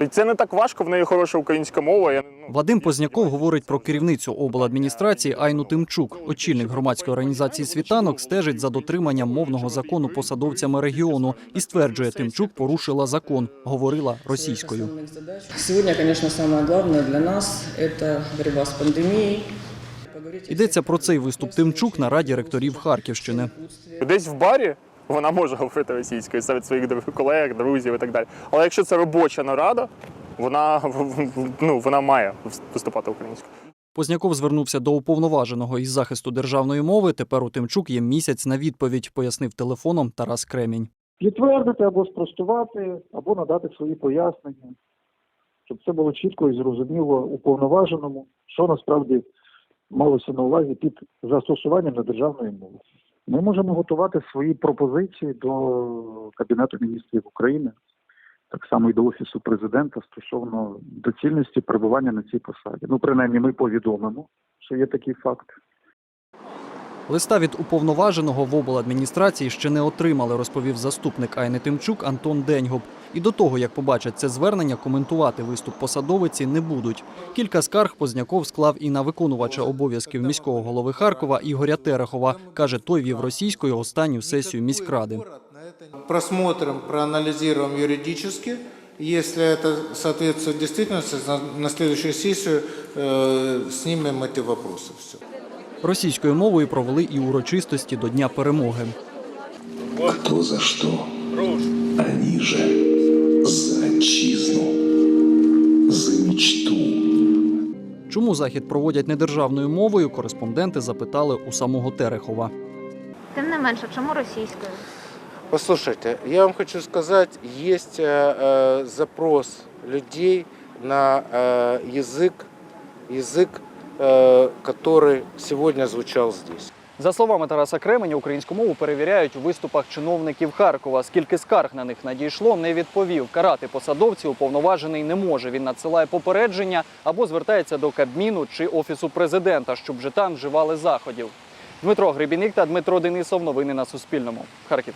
І це не так важко, в неї хороша українська мова. Я, ну, Вадим Позняков говорить про керівницю обладміністрації Айну Тимчук. Очільник громадської організації світанок стежить за дотриманням мовного закону посадовцями регіону і стверджує, Тимчук порушила закон, говорила російською. Сегодня, конечно, самое главное для нас – это борьба с пандемией. Йдеться про цей виступ Тимчук на раді ректорів Харківщини. Десь в барі вона може говорити російською серед своїх колег, друзів і так далі. Але якщо це робоча нарада, вона, ну, вона має виступати українською. Позняков звернувся до уповноваженого із захисту державної мови. Тепер у Тимчук є місяць на відповідь, пояснив телефоном Тарас Кремінь. підтвердити або спростувати, або надати свої пояснення, щоб це було чітко і зрозуміло уповноваженому, що насправді малося на увазі під застосуванням недержавної мови. Ми можемо готувати свої пропозиції до Кабінету міністрів України, так само і до Офісу президента стосовно доцільності перебування на цій посаді. Ну, принаймні, ми повідомимо, що є такий факт. Листа від уповноваженого в обладміністрації ще не отримали, розповів заступник Айни Тимчук Антон Деньгоб. І до того, як побачать це звернення, коментувати виступ посадовиці не будуть. Кілька скарг Позняков склав і на виконувача обов'язків міського голови Харкова Ігоря Терехова. Каже, той вів російською останню сесію міськради. Просмотрим, проанализируем юридически. Если это соответствует действительности, на- на следующую сессию э, снимем эти вопросы. Все. Російською мовою провели і урочистості до Дня перемоги. Кто за что? Они же за отчизну, за мечту. Чому захід проводять недержавною мовою? Кореспонденти запитали у самого Терехова. Тим не менше, чому російською? Послушайте, я вам хочу сказать, есть э, э, запрос людей на э, язык, язык, э, который сегодня звучал здесь. За словами Тараса Кременя, українську мову перевіряють у виступах чиновників Харкова. Скільки скарг на них надійшло, не відповів. Карати посадовців уповноважений не може. Він надсилає попередження або звертається до Кабміну чи офісу президента, щоб вже там вживали заходів. Дмитро Гребіник та Дмитро Денисов. Новини на Суспільному. Харків.